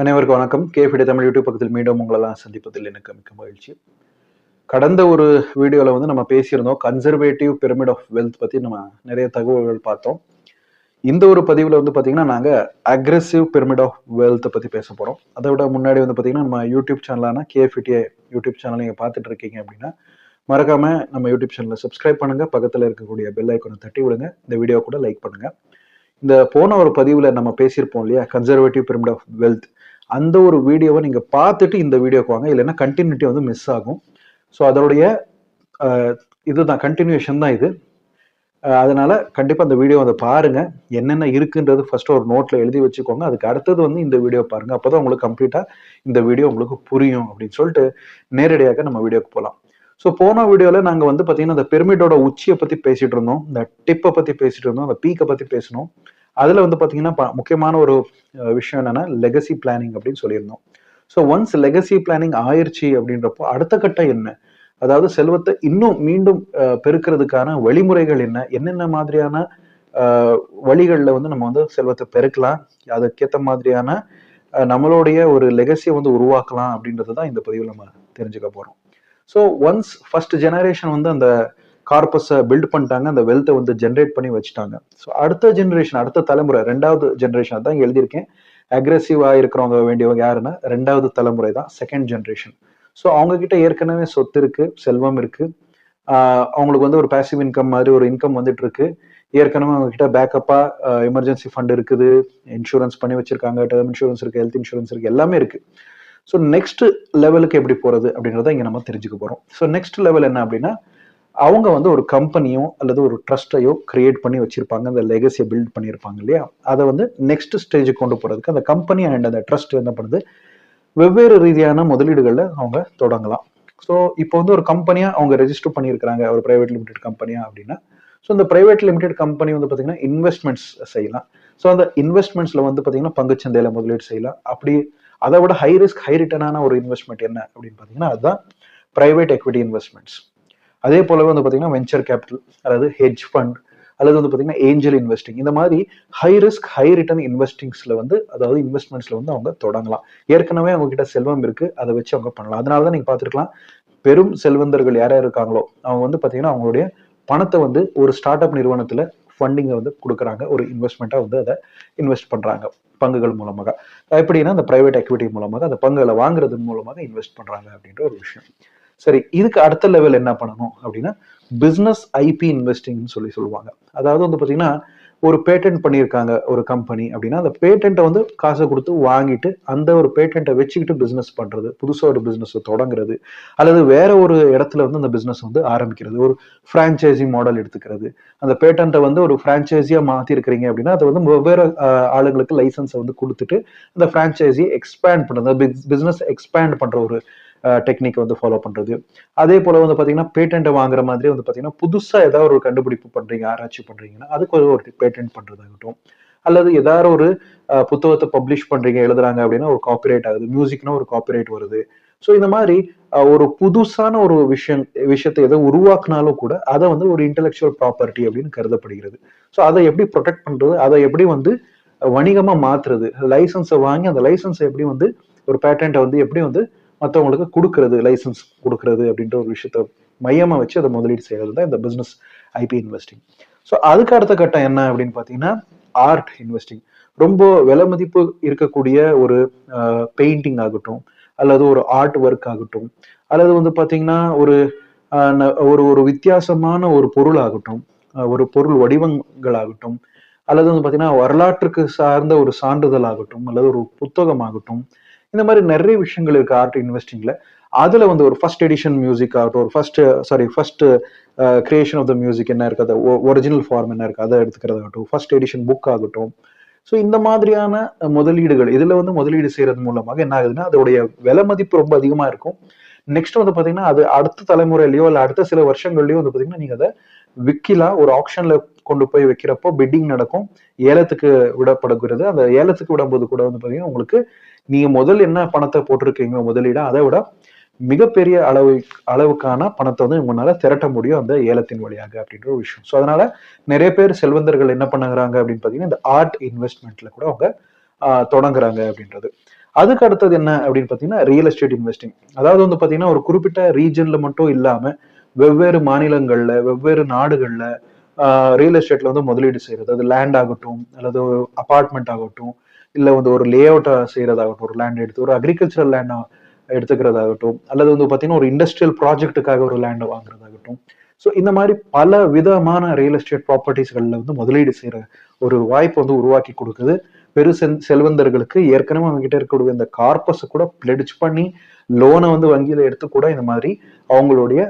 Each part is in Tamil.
அனைவருக்கும் வணக்கம். கேஃபிடி தமிழ் யூடியூப் பக்கத்தில் மீண்டும் உங்களெல்லாம் சந்திப்பதில் எனக்கு மிக்க மகிழ்ச்சி. கடந்த ஒரு வீடியோவில் வந்து நம்ம பேசியிருந்தோம் கன்சர்வேட்டிவ் பிரமிட் ஆஃப் வெல்த் பற்றி நம்ம நிறைய தகவல்கள் பார்த்தோம். இந்த ஒரு பதிவில் வந்து பார்த்தீங்கன்னா நாங்கள் அக்ரெசிவ் பிரமிட் ஆஃப் வெல்த்தை பற்றி பேச போகிறோம் அதை விட முன்னாடி வந்து பார்த்தீங்கன்னா நம்ம யூடியூப் சேனலான கேஃபிடிஏ யூடியூப் சேனல் நீங்கள் பார்த்துட்டு இருக்கீங்க அப்படின்னா மறக்காமல் நம்ம யூடியூப் சேனலை சப்ஸ்கிரைப் பண்ணுங்கள் பக்கத்தில் இருக்கக்கூடிய பெல் ஐக்கனை தட்டி விடுங்க. இந்த வீடியோ கூட லைக் பண்ணுங்கள் இந்த போன ஒரு பதிவில் நம்ம பேசியிருப்போம் இல்லையா கன்சர்வேட்டிவ் பிரமிட் ஆஃப் வெல்த் அந்த ஒரு வீடியோவை நீங்கள் பார்த்துட்டு இந்த வீடியோக்கு வாங்க. இல்லைன்னா கண்டினியூட்டி வந்து மிஸ் ஆகும். ஸோ அதோடைய இதுதான் கண்டினியூஷன் தான் இது. அதனால கண்டிப்பாக அந்த வீடியோ வந்து பாருங்க. என்னென்ன இருக்குன்றது ஃபர்ஸ்ட் ஒரு நோட்ல எழுதி வச்சுக்கோங்க. அதுக்கு அடுத்தது வந்து இந்த வீடியோ பாருங்க. அப்போதான் உங்களுக்கு கம்ப்ளீட்டா இந்த வீடியோ உங்களுக்கு புரியும் அப்படின்னு சொல்லிட்டு நேரடியாக நம்ம வீடியோக்கு போகலாம் ஸோ போன வீடியோவில் நாங்கள் வந்து பார்த்தீங்கன்னா அந்த பெருமிடோட உச்சியை பற்றி பேசிட்டு இருந்தோம். இந்த டிப்பை பற்றி பேசிட்டு இருந்தோம். அந்த பீக்கை பற்றி பேசணும் அதில் வந்து பார்த்தீங்கன்னா ப- முக்கியமான ஒரு விஷயம் என்னென்னா லெகசி பிளானிங் அப்படின்னு சொல்லியிருந்தோம். ஸோ ஒன்ஸ் லெகசி பிளானிங் ஆயிடுச்சு அப்படின்றப்போ அடுத்த கட்டம் என்ன? அதாவது செல்வத்தை இன்னும் மீண்டும் பெருக்கிறதுக்கான வழிமுறைகள் என்ன? என்னென்ன மாதிரியான வழிகளில் வந்து நம்ம வந்து செல்வத்தை பெருக்கலாம்? அதுக்கேற்ற மாதிரியான நம்மளுடைய ஒரு லெகசியை வந்து உருவாக்கலாம் அப்படின்றது தான் இந்த பதிவில் நம்ம தெரிஞ்சுக்க போகிறோம் ஸோ ஒன்ஸ் ஃபர்ஸ்ட் ஜெனரேஷன் வந்து அந்த கார்பஸை பில்ட் பண்ணிட்டாங்க. அந்த வெல்த்தை வந்து ஜென்ரேட் பண்ணி வச்சுட்டாங்க. ஸோ அடுத்த ஜென்ரேஷன் அடுத்த தலைமுறை ரெண்டாவது ஜெனரேஷன் தான் எழுதியிருக்கேன். அக்ரெசிவாக இருக்கிறவங்க வேண்டியவங்க யாருன்னா ரெண்டாவது தலைமுறை தான் செகண்ட் ஜென்ரேஷன் ஸோ அவங்க கிட்ட ஏற்கனவே சொத்து இருக்கு செல்வம் இருக்கு. அவங்களுக்கு வந்து ஒரு பேசிவ் இன்கம் மாதிரி ஒரு இன்கம் வந்துட்டு இருக்கு ஏற்கனவே அவங்க கிட்ட பேக்கப்பா எமர்ஜென்சி ஃபண்ட் இருக்குது. இன்சூரன்ஸ் பண்ணி வச்சிருக்காங்க டேர்ம் இன்சூரன்ஸ் இருக்கு ஹெல்த் இன்சூரன்ஸ் இருக்கு எல்லாமே இருக்கு. ஸோ நெக்ஸ்ட் லெவலுக்கு எப்படி போறது அப்படின்றத இங்க நம்ம தெரிஞ்சுக்க போறோம். ஸோ நெக்ஸ்ட் லெவல் என்ன அப்படின்னா அவங்க வந்து ஒரு கம்பெனியோ அல்லது ஒரு ட்ரஸ்ட்டையோ கிரியேட் பண்ணி வச்சிருப்பாங்க. அந்த லெகசியை பில்ட் பண்ணியிருப்பாங்க இல்லையா? அதை வந்து நெக்ஸ்ட் ஸ்டேஜுக்கு கொண்டு போகிறதுக்கு அந்த கம்பெனி அண்ட் அந்த ட்ரஸ்ட் என்ன பண்ணுது? வெவ்வேறு ரீதியான முதலீடுகளில் அவங்க தொடங்கலாம். ஸோ இப்போ வந்து ஒரு கம்பெனியாக அவங்க ரெஜிஸ்டர் பண்ணியிருக்கிறாங்க. ஒரு ப்ரைவேட் லிமிடெட் கம்பெனியா அப்படின்னா ஸோ இந்த ப்ரைவேட் லிமிடெட் கம்பெனி வந்து பார்த்தீங்கன்னா இன்வெஸ்ட்மெண்ட்ஸ் செய்யலாம். ஸோ அந்த இன்வெஸ்ட்மெண்ட்ஸில் வந்து பார்த்தீங்கன்னா பங்குச்சந்தையில் முதலீடு செய்யலாம். அப்படி அதை விட ஹை ரிஸ்க் ஹை ரிட்டர்னான ஒரு இன்வெஸ்ட்மெண்ட் என்ன அப்படின்னு பார்த்தீங்கன்னா அதுதான் ப்ரைவேட் எக்விட்டி இன்வெஸ்ட்மெண்ட்ஸ் அதே போலவே வந்து பார்த்தீங்கன்னா வெஞ்சர் கேபிட்டல் அதாவது ஹெட்ஜ் ஃபண்ட் அல்லது வந்து பார்த்தீங்கன்னா ஏஞ்சல் இன்வெஸ்டிங் இந்த மாதிரி ஹை ரிஸ்க் ஹை ரிட்டர்ன் இன்வெஸ்டிங்ஸ்ல வந்து அதாவது இன்வெஸ்ட்மெண்ட்ஸ்ல வந்து அவங்க தொடங்கலாம். ஏற்கனவே அவங்க கிட்ட செல்வம் இருக்கு அதை வச்சு அவங்க பண்ணலாம். அதனால தான் நீங்க பார்த்துருக்கலாம் பெரும் செல்வந்தர்கள் யார் யார் இருக்காங்களோ அவங்க வந்து பார்த்தீங்கன்னா அவங்களுடைய பணத்தை வந்து ஒரு ஸ்டார்ட் அப் நிறுவனத்துல ஃபண்டிங்கை வந்து கொடுக்குறாங்க. ஒரு இன்வெஸ்ட்மெண்ட்டாக வந்து அதை இன்வெஸ்ட் பண்ணுறாங்க பங்குகள் மூலமாக. எப்படின்னா அந்த ப்ரைவேட் எக்விட்டி மூலமாக அந்த பங்குகளை வாங்குறது மூலமாக இன்வெஸ்ட் பண்ணுறாங்க அப்படின்ற ஒரு விஷயம். சரி இதுக்கு அடுத்த லெவல் என்ன பண்ணணும் அப்படின்னா பிஸ்னஸ் ஐபி இன்வெஸ்டிங்னு சொல்லி சொல்லுவாங்க. அதாவது வந்து பார்த்தீங்கன்னா ஒரு பேட்டன்ட் பண்ணியிருக்காங்க ஒரு கம்பெனி அப்படின்னா அந்த பேட்டன்ட்டை வந்து காசை கொடுத்து வாங்கிட்டு அந்த ஒரு பேட்டன்ட்டை வச்சுக்கிட்டு பிஸ்னஸ் பண்ணுறது புதுசாக ஒரு பிஸ்னஸை தொடங்குறது அல்லது வேற ஒரு இடத்துல வந்து அந்த பிஸ்னஸ் வந்து ஆரம்பிக்கிறது. ஒரு ஃப்ரான்ச்சைசி மாடல் எடுத்துக்கிறது. அந்த பேட்டன்ட்டை வந்து ஒரு ஃப்ரான்ச்சைசியா மாற்றிருக்கிறீங்க அப்படின்னா அதை வந்து வெவ்வேறு ஆளுங்களுக்கு லைசன்ஸை வந்து கொடுத்துட்டு அந்த ஃப்ரான்ச்சைசியை எக்ஸ்பேண்ட் பண்ணுறது பிஸ்னஸ் எக்ஸ்பேண்ட் பண்ணுற ஒரு டெக்னிக் வந்து ஃபாலோ பண்ணுறது அதே போல் வந்து பார்த்தீங்கன்னா பேட்டன்ட் வாங்குற மாதிரி வந்து பார்த்தீங்கன்னா புதுசாக ஏதாவது ஒரு கண்டுபிடிப்பு பண்ணுறீங்க ஆராய்ச்சி பண்ணுறீங்கன்னா அதுக்கு ஒரு பேட்டன்ட் பண்ணுறதாகட்டும் அல்லது ஏதாவது ஒரு புத்தகத்தை பப்ளிஷ் பண்ணுறீங்க எழுதுறாங்க அப்படின்னா ஒரு காப்பிரைட் ஆகுது. மியூசிக்னா ஒரு காப்பிரைட் வருது. ஸோ இந்த மாதிரி ஒரு புதுசான ஒரு விஷயம் விஷயத்தை எதை உருவாக்குனாலும் கூட அதை வந்து ஒரு இன்டெலெக்சுவல் ப்ராப்பர்ட்டி அப்படின்னு கருதப்படுகிறது. ஸோ அதை எப்படி ப்ரொடெக்ட் பண்ணுறது அதை எப்படி வந்து வணிகமாக மாற்றுறது லைசன்ஸை வாங்கி அந்த லைசன்ஸை எப்படி வந்து ஒரு பேட்டன்ட்டை வந்து எப்படி வந்து மற்றவங்களுக்கு கொடுக்கறது லைசன்ஸ் கொடுக்கறது அப்படின்ற ஒரு விஷயத்த மையமாக வச்சு அதை முதலீடு செய்கிறது தான் இந்த பிஸ்னஸ் ஐபி இன்வெஸ்டிங் ஸோ அதுக்கு அடுத்த கட்டம் என்ன அப்படின்னு பார்த்தீங்கன்னா ஆர்ட் இன்வெஸ்டிங் ரொம்ப விலை மதிப்பு இருக்கக்கூடிய ஒரு பெயிண்டிங் ஆகட்டும் அல்லது ஒரு ஆர்ட் ஒர்க் ஆகட்டும் அல்லது வந்து பார்த்தீங்கன்னா ஒரு ந- ஒரு ஒரு வித்தியாசமான ஒரு பொருள் ஆகட்டும் ஒரு பொருள் வடிவங்கள் ஆகட்டும் அல்லது வந்து பார்த்தீங்கன்னா வரலாற்றுக்கு சார்ந்த ஒரு சான்றிதழ் ஆகட்டும் அல்லது ஒரு புத்தகம் ஆகட்டும் இந்த மாதிரி நிறைய விஷயங்கள் இருக்கு ஆர்ட் இன்வெஸ்டிங்ல அதுல வந்து ஒரு ஃபர்ஸ்ட் எடிஷன் மியூசிக் ஆகட்டும் ஒரு first sorry first creation of the music என்ன இருக்கு அது ஒரிஜினல் ஃபார்ம் என்ன இருக்கு அதை எடுத்துக்கிறதாகட்டும் ஃபர்ஸ்ட் எடிஷன் புக் ஆகட்டும். ஸோ இந்த மாதிரியான முதலீடுகள் இதுல வந்து முதலீடு செய்யறது மூலமாக என்ன ஆகுதுன்னா அதோடைய விலை மதிப்பு ரொம்ப அதிகமா இருக்கும். நெக்ஸ்ட் வந்து பாத்தீங்கன்னா அது அடுத்த தலைமுறையிலயோ இல்லை அடுத்த சில வருஷங்கள்லயோ வந்து பாத்தீங்கன்னா நீங்க அதை விற்கலாம் ஒரு ஆப்ஷன்ல கொண்டு போய் வைக்கிறப்போ பிட்டிங் நடக்கும். ஏலத்துக்கு விடப்படுகிறது. அந்த ஏலத்துக்கு விடும்போது கூட வந்து பார்த்தீங்கன்னா உங்களுக்கு நீங்க முதல் என்ன பணத்தை போட்டிருக்கீங்க முதலீடு அதை விட மிகப்பெரிய அளவு அளவுக்கான பணத்தை வந்து உங்களால திரட்ட முடியும் அந்த ஏலத்தின் வழியாக அப்படின்ற ஒரு விஷயம். ஸோ அதனால நிறைய பேர் செல்வந்தர்கள் என்ன பண்ணுறாங்க அப்படின்னு பார்த்தீங்கன்னா இந்த ஆர்ட் இன்வெஸ்ட்மெண்ட்ல கூட அவங்க தொடங்குறாங்க அப்படின்றது. அதுக்கு அடுத்தது என்ன அப்படின்னு பார்த்தீங்கன்னா ரியல் எஸ்டேட் இன்வெஸ்டிங் அதாவது வந்து பார்த்தீங்கன்னா ஒரு குறிப்பிட்ட ரீஜன்ல மட்டும் இல்லாமல் வெவ்வேறு மாநிலங்கள்ல வெவ்வேறு நாடுகளில் ரியல் எஸ்டேட்ல வந்து முதலீடு செய்யறது அது லேண்ட் ஆகட்டும் அல்லது ஒரு அபார்ட்மெண்ட் ஆகட்டும் இல்லை வந்து ஒரு லே அவுட்டை செய்யறதாகட்டும் ஒரு லேண்ட் எடுத்து ஒரு அக்ரிகல்ச்சரல் லேண்ட் எடுத்துக்கிறதாகட்டும் அல்லது வந்து பார்த்தீங்கன்னா ஒரு இண்டஸ்ட்ரியல் ப்ராஜெக்ட்டுக்காக ஒரு லேண்டை வாங்குறதாகட்டும். ஸோ இந்த மாதிரி பல விதமான ரியல் எஸ்டேட் ப்ராப்பர்ட்டிஸ்களில் வந்து முதலீடு செய்கிற ஒரு வாய்ப்பு வந்து உருவாக்கி கொடுக்குது. பெரு செல்வந்தர்களுக்கு ஏற்கனவே அவங்ககிட்ட இருக்கக்கூடிய இந்த கார்பஸை கூட பிளெடிச் பண்ணி லோனை வந்து வங்கியில் எடுத்து கூட இந்த மாதிரி அவங்களுடைய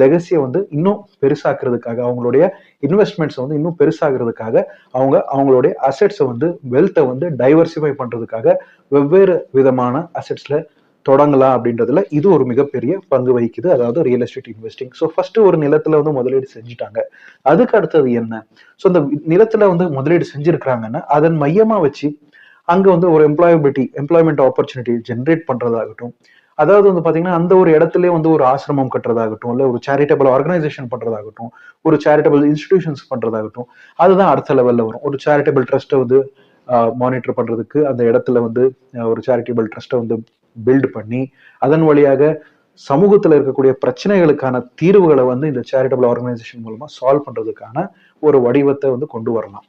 லெகசியை வந்து இன்னும் பெருசாக்குறதுக்காக அவங்களுடைய இன்வெஸ்ட்மெண்ட்ஸ் வந்து இன்னும் பெருசாகிறதுக்காக அவங்க அவங்களுடைய அசெட்ஸை வந்து வெல்த்தை வந்து டைவர்சிஃபை பண்ணுறதுக்காக வெவ்வேறு விதமான அசெட்ஸில் தொடங்கலாம் அப்படின்றதுல இது ஒரு மிகப்பெரிய பங்கு வகிக்குது. அதாவது real estate investing so first ஒரு நிலத்துல வந்து முதலீடு செஞ்சுட்டாங்க. அதுக்கு அடுத்தது என்ன? ஸோ இந்த நிலத்துல வந்து முதலீடு செஞ்சிருக்கிறாங்கன்னா அதன் மையமா வச்சு அங்க வந்து ஒரு எம்ப்ளாயபிலிட்டி எம்ப்ளாய்மெண்ட் ஆப்பர்ச்சுனிட்டி ஜென்ரேட் பண்றதாகட்டும் அதாவது வந்து பாத்தீங்கன்னா அந்த ஒரு இடத்துல வந்து ஒரு ஆசிரமம் கட்டுறதாகட்டும் இல்ல ஒரு சேரிட்டபிள் ஆர்கனைசேஷன் பண்றதாகட்டும் ஒரு சேரிட்டபிள் இன்ஸ்டிடியூஷன்ஸ் பண்றதாகட்டும் அதுதான் அடுத்த லெவல்ல வரும். ஒரு சேரிட்டபிள் ட்ரஸ்ட்டை வந்து மானிட்டர் பண்றதுக்கு அந்த இடத்துல வந்து ஒரு சேரிட்டபிள் ட்ரஸ்ட்டை வந்து பில்ட் பண்ணி அதன் வழியாக சமூகத்தில் இருக்கக்கூடிய பிரச்சனைகளுக்கான தீர்வுகளை வந்து இந்த சேரிட்டபிள் ஆர்கனைசேஷன் மூலமா சால்வ் பண்றதுக்கான ஒரு வடிவத்தை வந்து கொண்டு வரலாம்.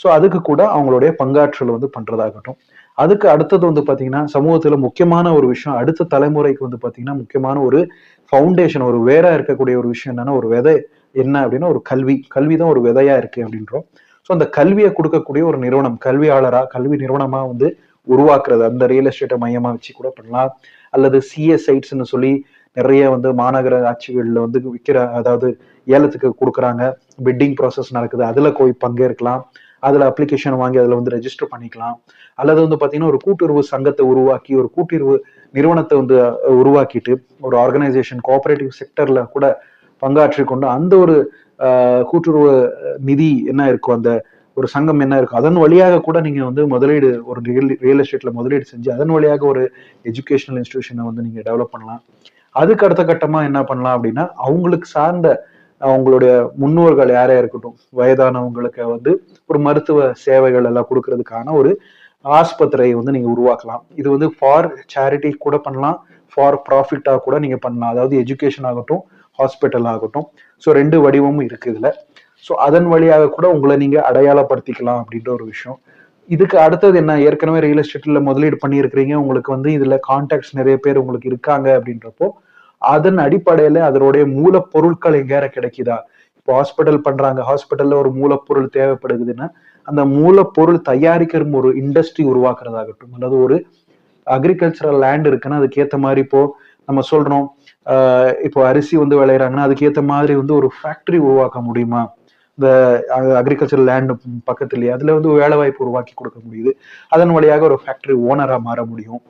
ஸோ அதுக்கு கூட அவங்களுடைய பங்காற்றல் வந்து பண்றதாகட்டும். அதுக்கு அடுத்தது வந்து பாத்தீங்கன்னா சமூகத்துல முக்கியமான ஒரு விஷயம் அடுத்த தலைமுறைக்கு வந்து பாத்தீங்கன்னா முக்கியமான ஒரு ஃபவுண்டேஷன் ஒரு வேற இருக்கக்கூடிய ஒரு விஷயம் என்னன்னா ஒரு விதை என்ன அப்படின்னா ஒரு கல்வி. கல்வி தான் ஒரு விதையா இருக்கு அப்படின்றோம். ஸோ அந்த கல்வியை கொடுக்கக்கூடிய ஒரு நிறுவனம் கல்வியாளரா கல்வி நிறுவனமா வந்து உருவாக்குறது அந்த ரியல் எஸ்டேட்டை மையமா வச்சு கூட பண்ணலாம். அல்லது சிஎஸ் சைட்ஸ்ன்னு சொல்லி நிறைய வந்து மாநகர ஆட்சிகளில் வந்து விற்கிற அதாவது ஏலத்துக்கு கொடுக்குறாங்க. பிட்டிங் ப்ராசஸ் நடக்குது. அதில் போய் பங்கேற்கலாம். அதில் அப்ளிகேஷன் வாங்கி அதில் வந்து ரெஜிஸ்டர் பண்ணிக்கலாம். அல்லது வந்து பார்த்தீங்கன்னா ஒரு கூட்டுறவு சங்கத்தை உருவாக்கி ஒரு கூட்டுறவு நிறுவனத்தை வந்து உருவாக்கிட்டு ஒரு ஆர்கனைசேஷன் கோஆபரேட்டிவ் செக்டரில் கூட பங்காற்றி கொண்டு அந்த ஒரு கூட்டுறவு நிதி என்ன இருக்கும் அந்த ஒரு சங்கம் என்ன இருக்கும் அதன் வழியாக கூட நீங்க வந்து முதலீடு ஒரு ரியல் ரியல் எஸ்டேட்ல முதலீடு செஞ்சு அதன் வழியாக ஒரு எஜுகேஷனல் இன்ஸ்டிடியூஷனை வந்து நீங்க டெவலப் பண்ணலாம். அதுக்கு அடுத்த கட்டமா என்ன பண்ணலாம் அப்படின்னா அவங்களுக்கு சார்ந்த அவங்களுடைய முன்னோர்கள் யாரையா இருக்கட்டும் வயதானவங்களுக்கு வந்து ஒரு மருத்துவ சேவைகள் எல்லாம் கொடுக்கறதுக்கான ஒரு ஆஸ்பத்திரியை வந்து நீங்க உருவாக்கலாம். இது வந்து ஃபார் சேரிட்டி கூட பண்ணலாம் ஃபார் ப்ராஃபிட்டா கூட நீங்க பண்ணலாம். அதாவது எஜுகேஷன் ஆகட்டும் ஹாஸ்பிட்டல் ஆகட்டும். ஸோ ரெண்டு வடிவமும் இருக்கு இதுல. ஸோ அதன் வழியாக கூட உங்களை நீங்க அடையாளப்படுத்திக்கலாம் அப்படின்ற ஒரு விஷயம். இதுக்கு அடுத்தது என்ன? ஏற்கனவே ரியல் எஸ்டேட்ல முதலீடு பண்ணியிருக்கிறீங்க. உங்களுக்கு வந்து இதுல கான்டாக்ட்ஸ் நிறைய பேர் உங்களுக்கு இருக்காங்க அப்படின்றப்போ அதன் அடிப்படையில அதனுடைய மூலப்பொருட்கள் எங்கேயார கிடைக்குதா? இப்போ ஹாஸ்பிட்டல் பண்றாங்க. ஹாஸ்பிட்டல்ல ஒரு மூலப்பொருள் தேவைப்படுதுன்னா அந்த மூலப்பொருள் தயாரிக்கிற ஒரு இண்டஸ்ட்ரி உருவாக்குறதாகட்டும். அல்லது ஒரு அக்ரிகல்ச்சரல் லேண்ட் இருக்குன்னா அதுக்கேற்ற மாதிரி இப்போ நம்ம சொல்றோம் இப்போ அரிசி வந்து விளையிறாங்கன்னா அதுக்கேற்ற மாதிரி வந்து ஒரு ஃபேக்டரி உருவாக்க முடியுமா? இந்த அக்ரிகல்ச்சர் லேண்ட் பக்கத்துலயே. அதுல வந்து வேலை வாய்ப்பு உருவாக்கி கொடுக்க முடியுது. அதன் வழியாக ஒரு ஃபேக்டரி ஓனரா மாற முடியும்.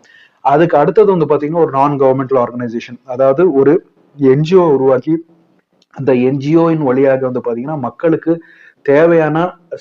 அதுக்கு அடுத்தது வந்து பாத்தீங்கன்னா ஒரு நான் கவர்மெண்டல் ஆர்கனைசேஷன் அதாவது ஒரு என்ஜிஓ உருவாக்கி அந்த என்ஜிஓயின் வழியாக வந்து பாத்தீங்கன்னா மக்களுக்கு தேவையான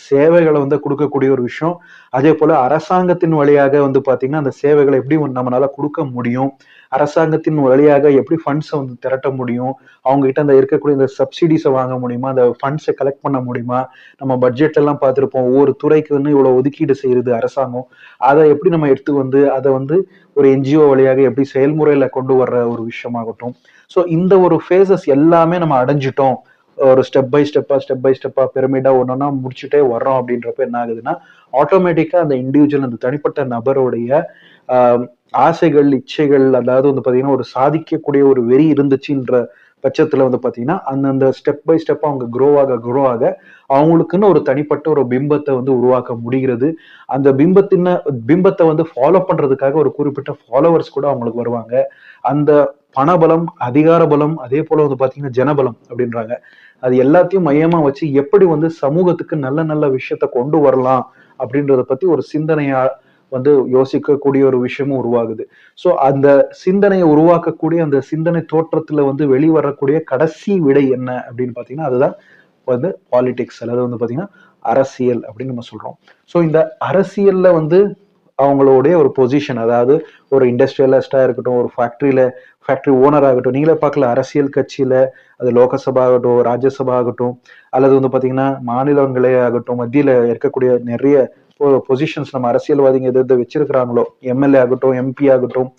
சேவைகளை வந்து கொடுக்கக்கூடிய ஒரு விஷயம். அதே போல அரசாங்கத்தின் வழியாக வந்து பாத்தீங்கன்னா அந்த சேவைகளை எப்படி நம்மளால கொடுக்க முடியும்? அரசாங்கத்தின் வழியாக எப்படி ஃபண்ட்ஸை வந்து திரட்ட முடியும்? அவங்க கிட்ட அந்த இருக்கக்கூடிய இந்த சப்சிடிஸை வாங்க முடியுமா? அந்த ஃபண்ட்ஸை கலெக்ட் பண்ண முடியுமா? நம்ம பட்ஜெட் எல்லாம் பார்த்துருப்போம். ஒவ்வொரு துறைக்கு வந்து இவ்வளோ ஒதுக்கீடு செய்யுது அரசாங்கம். அதை எப்படி நம்ம எடுத்து வந்து அதை வந்து ஒரு என்ஜிஓ வழியாக எப்படி செயல்முறையில கொண்டு வர்ற ஒரு விஷயமாகட்டும். ஸோ இந்த ஒரு ஃபேஸஸ் எல்லாமே நம்ம அடைஞ்சிட்டோம். ஒரு ஸ்டெப் பை ஸ்டெப்பா ஸ்டெப் பை ஸ்டெப்பா பிரமிடா ஒன்றா முடிச்சுட்டே வர்றோம் அப்படின்றப்ப என்ன ஆகுதுன்னா ஆட்டோமேட்டிக்கா அந்த இண்டிவிஜுவல் அந்த தனிப்பட்ட நபருடைய ஆசைகள் இச்சைகள் அதாவது வந்து பாத்தீங்கன்னா ஒரு சாதிக்கக்கூடிய ஒரு வெறி இருந்துச்சுன்ற பட்சத்துல வந்து பாத்தீங்கன்னா அந்தந்த ஸ்டெப் பை ஸ்டெப் அவங்க க்ரோ ஆக க்ரோ ஆக அவங்களுக்குன்னு ஒரு தனிப்பட்ட ஒரு பிம்பத்தை வந்து உருவாக்க முடிகிறது. அந்த பிம்பத்தின பிம்பத்தை வந்து ஃபாலோ பண்றதுக்காக ஒரு குறிப்பிட்ட ஃபாலோவர்ஸ் கூட அவங்களுக்கு வருவாங்க. அந்த பணபலம் அதிகார பலம் அதே போல வந்து பாத்தீங்கன்னா ஜனபலம் அப்படின்றாங்க. அது எல்லாத்தையும் மையமா வச்சு எப்படி வந்து சமூகத்துக்கு நல்ல நல்ல விஷயத்த கொண்டு வரலாம் அப்படின்றத பத்தி ஒரு சிந்தனையா வந்து யோசிக்கக்கூடிய ஒரு விஷயமும் உருவாகுது. ஸோ அந்த சிந்தனையை உருவாக்கக்கூடிய அந்த சிந்தனை தோற்றத்துல வந்து வெளிவரக்கூடிய கடைசி விடை என்ன அப்படின்னு பாத்தீங்கன்னா அதுதான் வந்து பாலிடிக்ஸ் அல்லது வந்து பாத்தீங்கன்னா அரசியல் அப்படின்னு நம்ம சொல்றோம். ஸோ இந்த அரசியல்ல வந்து அவங்களுடைய ஒரு பொசிஷன் அதாவது ஒரு இண்டஸ்ட்ரியலிஸ்டாக இருக்கட்டும் ஒரு ஃபேக்ட்ரியில் ஃபேக்ட்ரி ஓனர் ஆகட்டும் நீங்களே பார்க்கல அரசியல் கட்சியில் அது லோகசபா ஆகட்டும் ராஜ்யசபா ஆகட்டும் அல்லது வந்து பார்த்தீங்கன்னா மாநிலங்களே ஆகட்டும் மத்தியில் இருக்கக்கூடிய நிறைய பொசிஷன்ஸ் நம்ம அரசியல்வாதிங்க எது எது வச்சிருக்கிறாங்களோ எம்எல்ஏ ஆகட்டும் எம்பி ஆகட்டும்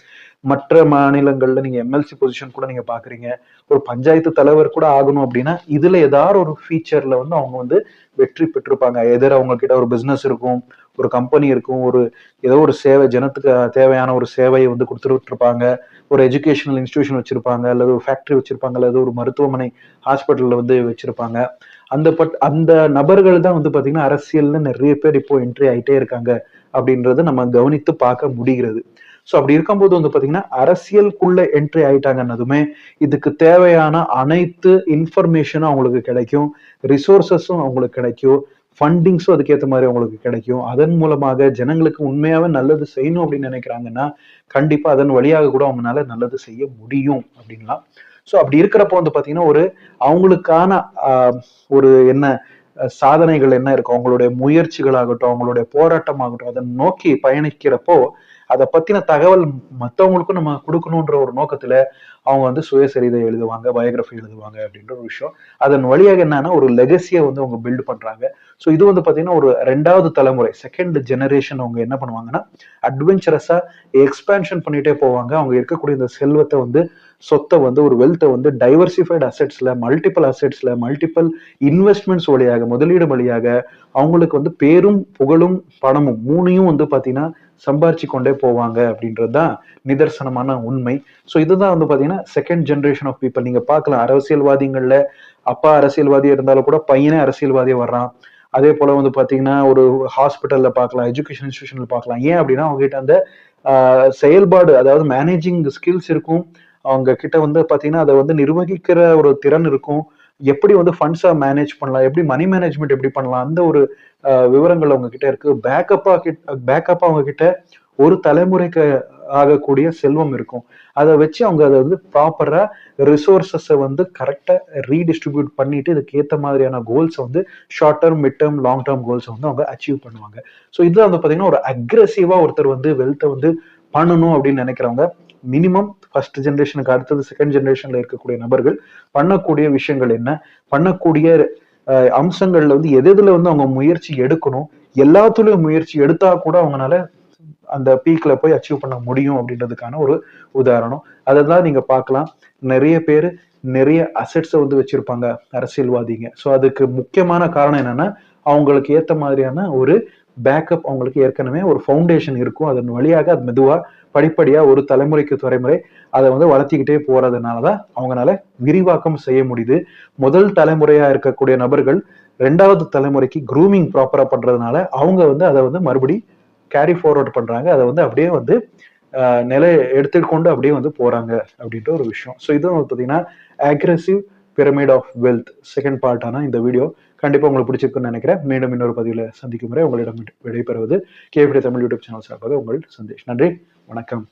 மற்ற மாநிலங்கள்ல நீங்க எம்எல்சி பொசிஷன் கூட நீங்க பாக்குறீங்க ஒரு பஞ்சாயத்து தலைவர் கூட ஆகணும் அப்படின்னா இதுல ஏதாவது ஒரு ஃபீச்சர்ல வந்து அவங்க வந்து வெற்றி பெற்றிருப்பாங்க. எதிர அவங்க கிட்ட ஒரு பிசினஸ் இருக்கும் ஒரு கம்பெனி இருக்கும் ஒரு ஏதோ ஒரு சேவை ஜனத்துக்கு தேவையான ஒரு சேவையை வந்து கொடுத்துட்டு இருப்பாங்க ஒரு எஜுகேஷனல் இன்ஸ்டிடியூஷன் வச்சிருப்பாங்க அல்லது ஒரு ஃபேக்டரி வச்சிருப்பாங்க அல்லது ஒரு மருத்துவமனை ஹாஸ்பிட்டல்ல வந்து வச்சிருப்பாங்க. அந்த பட் அந்த நபர்கள் தான் வந்து பாத்தீங்கன்னா அரசியல்ல நிறைய பேர் இப்போ என்ட்ரி ஆயிட்டே இருக்காங்க அப்படின்றத நம்ம கவனித்து பார்க்க முடிகிறது. ஸோ அப்படி இருக்கும்போது வந்து பாத்தீங்கன்னா அரசியலுக்குள்ள என்ட்ரி ஆயிட்டாங்கன்னதுமே இதுக்கு தேவையான அனைத்து இன்ஃபர்மேஷனும் அவங்களுக்கு கிடைக்கும். ரிசோர்சஸும் அவங்களுக்கு கிடைக்கும். ஃபண்டிங்ஸும் அதுக்கேற்ற மாதிரி அவங்களுக்கு கிடைக்கும். அதன் மூலமாக ஜனங்களுக்கு உண்மையாகவே நல்லது செய்யணும் அப்படின்னு நினைக்கிறாங்கன்னா கண்டிப்பா அதன் வழியாக கூட அவங்களால நல்லது செய்ய முடியும் அப்படின்லாம். ஸோ அப்படி இருக்கிறப்போ வந்து பாத்தீங்கன்னா ஒரு அவங்களுக்கான ஆஹ், ஒரு என்ன சாதனைகள் என்ன இருக்கும் அவங்களுடைய முயற்சிகளாகட்டும் அவங்களுடைய போராட்டமாகட்டும் அதை நோக்கி பயணிக்கிறப்போ அதை பத்தின தகவல் மற்றவங்களுக்கும் நம்ம கொடுக்கணுன்ற ஒரு நோக்கத்துல அவங்க வந்து சுயசரிதை எழுதுவாங்க பயோகிராஃபி எழுதுவாங்க அப்படின்ற ஒரு விஷயம். அதன் வழியாக என்னன்னா ஒரு லெகசியை வந்து அவங்க பில்ட் பண்றாங்க. ஸோ இது வந்து பாத்தீங்கன்னா ஒரு ரெண்டாவது தலைமுறை செகண்ட் ஜெனரேஷன் அவங்க என்ன பண்ணுவாங்கன்னா அட்வென்ச்சரஸா எக்ஸ்பேன்ஷன் பண்ணிட்டே போவாங்க. அவங்க இருக்கக்கூடிய இந்த செல்வத்தை வந்து சொத்தை வந்து ஒரு வெல்த்தை வந்து டைவர்சிஃபைடு அசெட்ஸ்ல மல்டிபிள் அசெட்ஸ்ல மல்டிபிள் இன்வெஸ்ட்மெண்ட்ஸ் வழியாக முதலீடு வழியாக அவங்களுக்கு வந்து பேரும் புகழும் பணமும் மூணையும் வந்து பாத்தீங்கன்னா சம்பாரிச்சு கொண்டே போவாங்க அப்படின்றது தான் நிதர்சனமான உண்மை. ஸோ இதுதான் வந்து பார்த்தீங்கன்னா செகண்ட் ஜென்ரேஷன் ஆஃப் பீப்புள் நீங்கள் பார்க்கலாம் அரசியல்வாதிகளில் அப்பா அரசியல்வாதியாக இருந்தாலும் கூட பையனே அரசியல்வாதியாக வர்றான். அதே போல் வந்து பார்த்தீங்கன்னா ஒரு ஹாஸ்பிட்டலில் பார்க்கலாம் எஜுகேஷன் இன்ஸ்டியூஷனில் பார்க்கலாம். ஏன் அப்படின்னா அவங்ககிட்ட அந்த செயல்பாடு அதாவது மேனேஜிங் ஸ்கில்ஸ் இருக்கும். அவங்க கிட்ட வந்து பார்த்தீங்கன்னா அதை வந்து நிர்வகிக்கிற ஒரு திறன் இருக்கும். எப்படி வந்து ஃபண்ட்ஸை மேனேஜ் பண்ணலாம் எப்படி மணி மேனேஜ்மெண்ட் எப்படி பண்ணலாம் அந்த ஒரு விவரங்கள் அவங்கக்கிட்ட இருக்கு. பேக்கப்பா கிட்ட பேக்கப்பா அவங்கக்கிட்ட ஒரு தலைமுறைக்கு ஆகக்கூடிய செல்வம் இருக்கும். அதை வச்சு அவங்க அதை வந்து ப்ராப்பராக ரிசோர்ஸஸை வந்து கரெக்டாக ரீடிஸ்ட்ரிபியூட் பண்ணிட்டு இதுக்கேற்ற மாதிரியான கோல்ஸை வந்து short term mid term long term கோல்ஸை வந்து அவங்க அச்சீவ் பண்ணுவாங்க. ஸோ இதுதான் வந்து பார்த்தீங்கன்னா ஒரு அக்ரெசிவாக ஒருத்தர் வந்து வெல்த்தை வந்து பண்ணணும் அப்படின்னு நினைக்கிறவங்க மினிமம் ஃபர்ஸ்ட் ஜென்ரேஷனுக்கு அடுத்தது செகண்ட் ஜென்ரேஷன்ல இருக்கக்கூடிய நபர்கள் பண்ணக்கூடிய விஷயங்கள் என்ன? பண்ணக்கூடிய அம்சங்கள்ல வந்து எது எதுல வந்து அவங்க முயற்சி எடுக்கணும்? எல்லாத்துலயும் முயற்சி எடுத்தா கூட அவங்களால அந்த பீக்ல போய் அச்சீவ் பண்ண முடியும் அப்படின்றதுக்கான ஒரு உதாரணம். அதை தான் நீங்க பார்க்கலாம். நிறைய பேர் நிறைய அசெட்ஸை வந்து வச்சிருப்பாங்க அரசியல்வாதிங்க. ஸோ அதுக்கு முக்கியமான காரணம் என்னன்னா அவங்களுக்கு ஏற்ற மாதிரியான ஒரு பேக்கப் அவங்களுக்கு ஏற்கனவே ஒரு ஃபவுண்டேஷன் இருக்கும். அதன் வழியாக அது மெதுவாக படிப்படியா ஒரு தலைமுறைக்கு தலைமுறை அதை வந்து வளர்த்திக்கிட்டே போறதுனால தான் அவங்களால விரிவாக்கம் செய்ய முடியுது. முதல் தலைமுறையா இருக்கக்கூடிய நபர்கள் ரெண்டாவது தலைமுறைக்கு க்ரூமிங் ப்ராப்பரா பண்றதுனால அவங்க வந்து அதை வந்து மறுபடி கேரி ஃபார்வர்ட் பண்றாங்க. அதை வந்து அப்படியே வந்து நிலை எடுத்துக்கொண்டு அப்படியே வந்து போறாங்க அப்படின்ற ஒரு விஷயம். ஸோ இது வந்து பார்த்தீங்கன்னா aggressive pyramid of wealth second பார்ட்டான இந்த வீடியோ கண்டிப்பாக உங்களுக்கு பிடிச்சிருக்குன்னு நினைக்கிறேன். மீண்டும் இன்னொரு பதிவில் சந்திக்கும் முறை உங்களிடம் விடைபெறுவது கேபிடி தமிழ் யூடியூப் சேனல் சார்பாக உங்கள் சந்தேஷ். நன்றி. வணக்கம்.